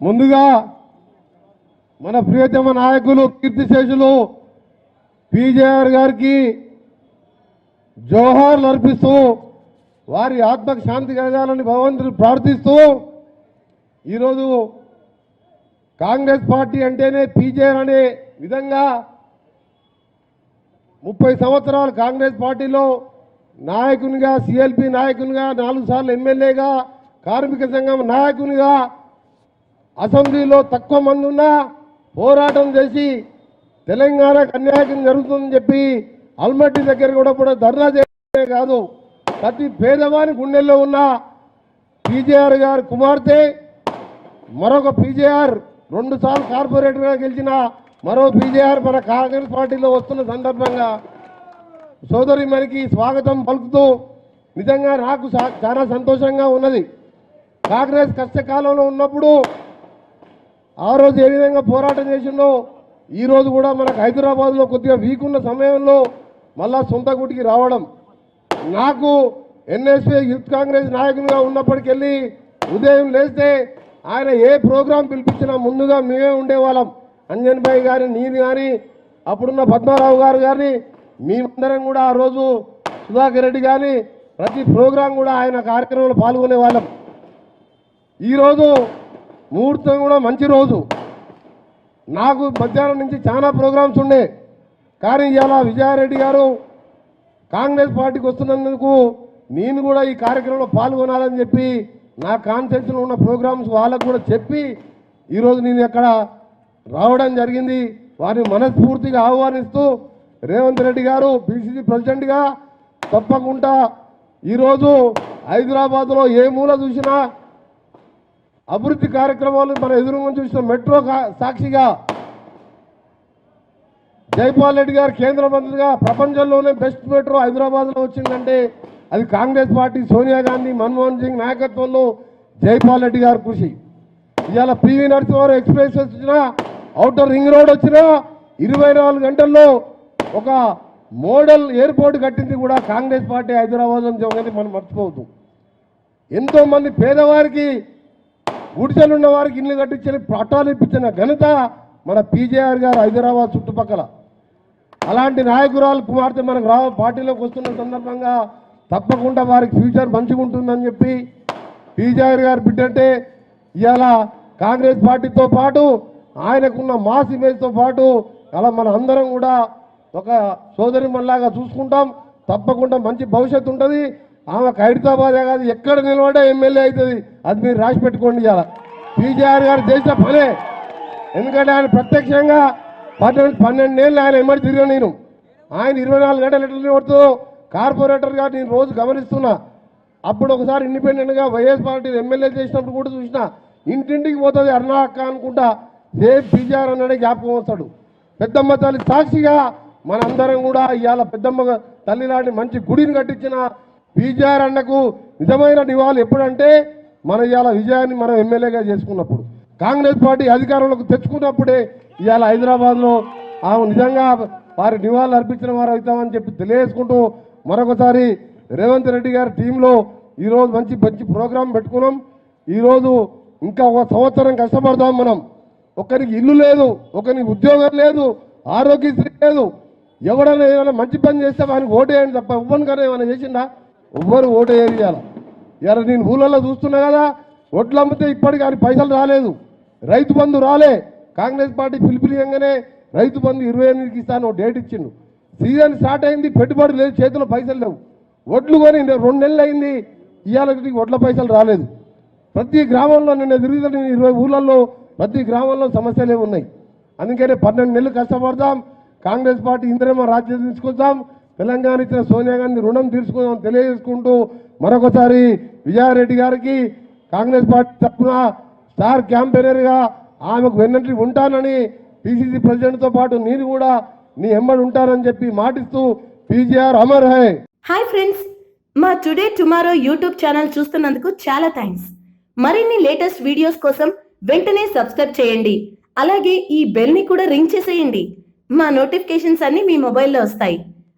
ముందుగా మన ప్రియతమ నాయకులు కీర్తిశేషులు పీజేఆర్ గారికి జోహార్లు అర్పిస్తూ వారి ఆత్మకు శాంతి కలగాలని భగవంతుని ప్రార్థిస్తూ ఈరోజు కాంగ్రెస్ పార్టీ అంటేనే పీజేఆర్ అనే విధంగా ముప్పై సంవత్సరాలు కాంగ్రెస్ పార్టీలో నాయకునిగా సిఎల్పి నాయకునిగా నాలుగు సార్లు ఎమ్మెల్యేగా కార్మిక సంఘం నాయకునిగా అసెంబ్లీలో తక్కువ మంది ఉన్నా పోరాటం చేసి తెలంగాణకు అన్యాయం జరుగుతుందని చెప్పి అల్మట్టి దగ్గర కూడా కూడా ధర్నా చేయడమే కాదు ప్రతి పేదవాని గుండెల్లో ఉన్న పీజేఆర్ గారు కుమార్తె మరొక పీజేఆర్ రెండు సార్లు కార్పొరేటర్గా గెలిచిన మరో పీజేఆర్ మన కాంగ్రెస్ పార్టీలో వస్తున్న సందర్భంగా సోదరి మనకి స్వాగతం పలుకుతూ నిజంగా నాకు సా- చాలా సంతోషంగా ఉన్నది. కాంగ్రెస్ కష్టకాలంలో ఉన్నప్పుడు ఆ రోజు ఏ విధంగా పోరాటం చేసిందో ఈరోజు కూడా మనకు హైదరాబాద్లో కొద్దిగా వీక్ ఉన్న సమయంలో మళ్ళా సొంత గుడికి రావడం. నాకు ఎన్ఎస్పీ యూత్ కాంగ్రెస్ నాయకునిగా ఉన్నప్పటికెళ్ళి ఉదయం లేస్తే ఆయన ఏ ప్రోగ్రాం పిలిపించినా ముందుగా మేమే ఉండేవాళ్ళం. అంజన్ భాయ్ గారి నేను కానీ అప్పుడున్న పద్మారావు గారు కానీ మేమందరం కూడా ఆ రోజు సుధాకర్ రెడ్డి కానీ ప్రతి ప్రోగ్రాం కూడా ఆయన కార్యక్రమంలో పాల్గొనే వాళ్ళం ఈరోజు ముహూర్తం కూడా మంచి రోజు. నాకు మధ్యాహ్నం నుంచి చాలా ప్రోగ్రామ్స్ ఉండే. కానీ ఇవాళ విజయారెడ్డి గారు కాంగ్రెస్ పార్టీకి వస్తున్నందుకు నేను కూడా ఈ కార్యక్రమంలో పాల్గొనాలని చెప్పి నా కాన్సెప్ట్లో ఉన్న ప్రోగ్రామ్స్ వాళ్ళకు కూడా చెప్పి ఈరోజు నేను ఎక్కడ రావడం జరిగింది. వారిని మనస్ఫూర్తిగా ఆహ్వానిస్తూ రేవంత్ రెడ్డి గారు బీసీసీ ప్రెసిడెంట్గా తప్పకుండా ఈరోజు హైదరాబాద్లో ఏ మూల చూసినా అభివృద్ధి కార్యక్రమాలు మన ఎదురుగా చూసిన మెట్రో కా- సాక్షిగా జైపాల్ రెడ్డి గారు కేంద్ర మంత్రిగా ప్రపంచంలోనే బెస్ట్ మెట్రో హైదరాబాద్లో వచ్చిందంటే అది కాంగ్రెస్ పార్టీ సోనియా గాంధీ మన్మోహన్ సింగ్ నాయకత్వంలో జైపాల్ రెడ్డి గారి కృషి. ఇవాళ పివి నరసింహారావు ఎక్స్ప్రెస్ వచ్చినా అవుటర్ రింగ్ రోడ్ వచ్చినా ఇరవై నాలుగు గంటల్లో ఒక మోడల్ ఎయిర్పోర్ట్ కట్టింది కూడా కాంగ్రెస్ పార్టీ హైదరాబాద్ అని మనం మర్చిపోవద్దు. ఎంతోమంది పేదవారికి గుడిసెలు ఉన్న వారికి ఇల్లు కట్టించాలి పట్టాలు ఇప్పించిన ఘనత మన పీజేఆర్ గారు హైదరాబాద్ చుట్టుపక్కల. అలాంటి నాయకురాలు కుమార్తె మనకు రావ పార్టీలోకి వస్తున్న సందర్భంగా తప్పకుండా వారికి ఫ్యూచర్ మంచిగా ఉంటుందని చెప్పి పీజేఆర్ గారు బిడ్డంటే ఇవాళ కాంగ్రెస్ పార్టీతో పాటు ఆయనకున్న మాస్ ఇమేజ్తో పాటు అలా మన అందరం కూడా ఒక సోదరి మనలాగా చూసుకుంటాం. తప్పకుండా మంచి భవిష్యత్తు ఉంటుంది. ఆమె హైదరాబాదే కాదు ఎక్కడ నిలబడే ఎమ్మెల్యే అవుతుంది. అది మీరు రాసి పెట్టుకోండి ఇవాళ. పీజేఆర్ గారు చేసిన పనే. ఎందుకంటే ఆయన ప్రత్యక్షంగా పన్నెండు పన్నెండేళ్ళు ఆయన ఎమ్మడి తిరిగా నేను. ఆయన ఇరవై నాలుగు గంటలు ఎట్లా నిలబడుతూ కార్పొరేటర్గా నేను రోజు గమనిస్తున్నా. అప్పుడు ఒకసారి ఇండిపెండెంట్గా వైఎస్ పార్టీ ఎమ్మెల్యే చేసినప్పుడు కూడా చూసిన ఇంటింటికి పోతుంది అరుణా అక్క అనుకుంటా సేమ్ పీజీఆర్ అన్నాడే జ్ఞాపకం వస్తాడు. పెద్దమ్మ తల్లి సాక్షిగా మనందరం కూడా ఇవాళ పెద్దమ్మ తల్లి లాంటి మంచి గుడిని కట్టించిన పీజీఆర్ అన్నకు నిజమైన నివాళులు ఎప్పుడంటే మన ఇవాళ విజయాన్ని మనం ఎమ్మెల్యేగా చేసుకున్నప్పుడు. కాంగ్రెస్ పార్టీ అధికారంలోకి తెచ్చుకున్నప్పుడే ఇవాళ హైదరాబాద్లో ఆమె నిజంగా వారి నివాళులు అర్పించిన వారు అవుతామని చెప్పి తెలియజేసుకుంటూ మరొకసారి రేవంత్ రెడ్డి గారి టీంలో ఈరోజు మంచి మంచి ప్రోగ్రాం పెట్టుకున్నాం. ఈరోజు ఇంకా ఒక సంవత్సరం కష్టపడదాం మనం. ఒకరికి ఇల్లు లేదు ఒకరికి ఉద్యోగం లేదు ఆరోగ్యశ్రీ లేదు. ఎవడైనా ఏమైనా మంచి పని చేస్తే వానికి ఓటేయండి తప్ప ఎవ్వరికైనా ఏమైనా చేసిందా ఎవ్వరు ఓటేయరు ఇవాళ ఇవాళ నేను ఊళ్ళల్లో చూస్తున్నా కదా ఓట్లు అమ్మితే ఇప్పటికి కానీ పైసలు రాలేదు. రైతు బంధు రాలే. కాంగ్రెస్ పార్టీ పిలిపిలియంగానే రైతు బంధు ఇరవై ఎనిమిదికి ఇస్తాను డేట్ ఇచ్చిండు. సీజన్ స్టార్ట్ అయింది పెట్టుబడి లేదు చేతిలో పైసలు లేవు. ఒడ్లు కొని రెండు నెలలు అయింది ఇవాళ ఒడ్ల పైసలు రాలేదు. ప్రతి గ్రామంలో నిన్న తిరుగుతున్న నేను ఇరవై ఊళ్ళల్లో ప్రతి గ్రామంలో సమస్యలే ఉన్నాయి. అందుకనే పన్నెండు నెలలు కష్టపడదాం కాంగ్రెస్ పార్టీ ఇంద్రమ రాజ్యం తీసుకొద్దాం తెలంగాణ ఇచ్చిన సోనియా గాంధీ రుణం తీర్చుకుందాం తెలియజేసుకుంటూ మరొకసారి విజయారెడ్డి గారికి కాంగ్రెస్ పార్టీ తరఫున స్టార్ క్యాంపెయినర్గా ఆమెకు వెన్నంటి ఉంటానని పిసిసి ప్రెసిడెంట్తో పాటు నేను కూడా నీ ఎమ్మడి ఉంటానని చెప్పి మాటిస్తూ PGR Amar hi. Hi friends మా టుడే టుమారో యూట్యూబ్ ఛానల్ చూస్తున్నందుకు చాలా థ్యాంక్స్ మరిన్ని లేటెస్ట్ వీడియోస్ కోసం వెంటనే సబ్స్క్రైబ్ చేయండి. అలాగే ఈ బెల్ని కూడా రింగ్ చేసేయండి. మా నోటిఫికేషన్స్ అన్నీ మీ మొబైల్లో వస్తాయి.